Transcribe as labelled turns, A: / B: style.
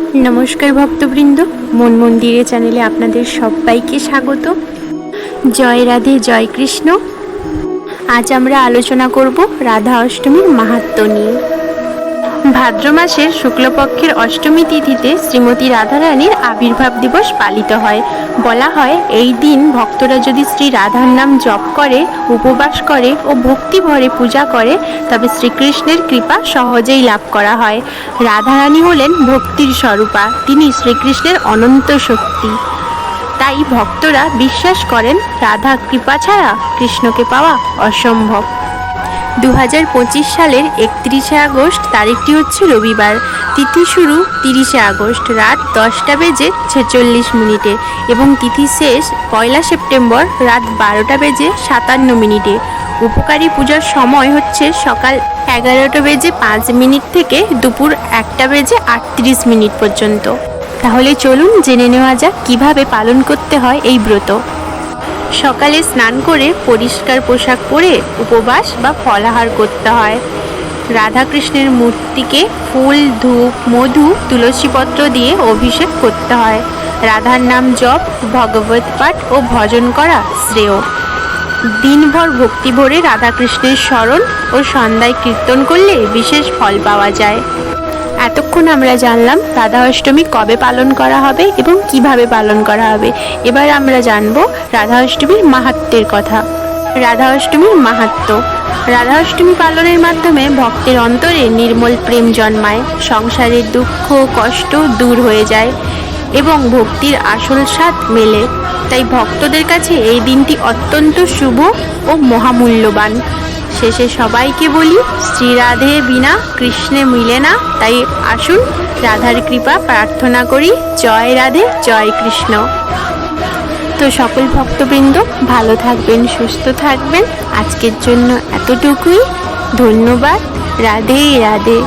A: নমস্কার ভক্তবৃন্দ, মন মন্দিরে চ্যানেলে আপনাদের সবাইকে স্বাগত। জয় রাধে, জয় কৃষ্ণ। আজ আমরা আলোচনা করব রাধা অষ্টমীর মাহাত্ম নিয়ে। ভাদ্র মাসের শুক্লপক্ষের অষ্টমী তিথিতে শ্রীমতী রাধারানীর আবির্ভাব দিবস পালিত হয়। বলা হয়, এই দিন ভক্তরা যদি শ্রী রাধার নাম জপ করে, উপবাস করে ও ভক্তি ভরে পূজা করে, তবে শ্রীকৃষ্ণের কৃপা সহজেই লাভ করা হয়। রাধারানী হলেন ভক্তির স্বরূপা, তিনি শ্রীকৃষ্ণের অনন্ত শক্তি। তাই ভক্তরা বিশ্বাস করেন, রাধা কৃপা ছাড়া কৃষ্ণকে পাওয়া অসম্ভব। দু হাজার পঁচিশ সালের একত্রিশে আগস্ট তারিখটি হচ্ছে রবিবার। তিথি শুরু তিরিশে আগস্ট রাত দশটা বেজে ছেচল্লিশ মিনিটে এবং তিথি শেষ পয়লা সেপ্টেম্বর রাত বারোটা বেজে সাতান্ন মিনিটে। উপকারী পূজার সময় হচ্ছে সকাল এগারোটা বেজে পাঁচ মিনিট থেকে দুপুর একটা বেজে আটত্রিশ মিনিট পর্যন্ত। তাহলে চলুন জেনে নেওয়া যাক কীভাবে পালন করতে হয় এই ব্রত। সকালে স্নান করে পরিষ্কার পোশাক পরে উপবাস বা ফলাহার করতে হয়। রাধাকৃষ্ণের মূর্তিকে ফুল, ধূপ, মধু, তুলসীপত্র দিয়ে অভিষেক করতে হয়। রাধার নাম জপ, ভগবত পাঠ ও ভজন করা শ্রেয়। দিনভর ভক্তি ভরে রাধাকৃষ্ণের স্মরণ ও সন্ধ্যায় কীর্তন করলে বিশেষ ফল পাওয়া যায়। এতক্ষণ আমরা জানলাম রাধা অষ্টমী কবে পালন করা হবে এবং কীভাবে পালন করা হবে। এবার আমরা জানব রাধা অষ্টমীর মাহাত্ম্যের কথা। রাধা অষ্টমীর মাহাত্ম্য। রাধা অষ্টমী পালনের মাধ্যমে ভক্তের অন্তরে নির্মল প্রেম জন্মায় সংসারের দুঃখ, কষ্ট দূর হয়ে যায় এবং ভক্তির আসল স্বাদ মেলে। তাই ভক্তদের কাছে এই দিনটি অত্যন্ত শুভ ও মহামূল্যবান। শেষে সবাইকে বলি, শ্রী রাধে বিনা, কৃষ্ণে মিলে না। তাই আসুন, রাধার কৃপা প্রার্থনা করি, জয় রাধে, জয় কৃষ্ণ। তো সকল ভক্তবৃন্দ, ভালো থাকবেন, সুস্থ থাকবেন। আজকের জন্য এতটুকুই। ধন্যবাদ। রাধে রাধে।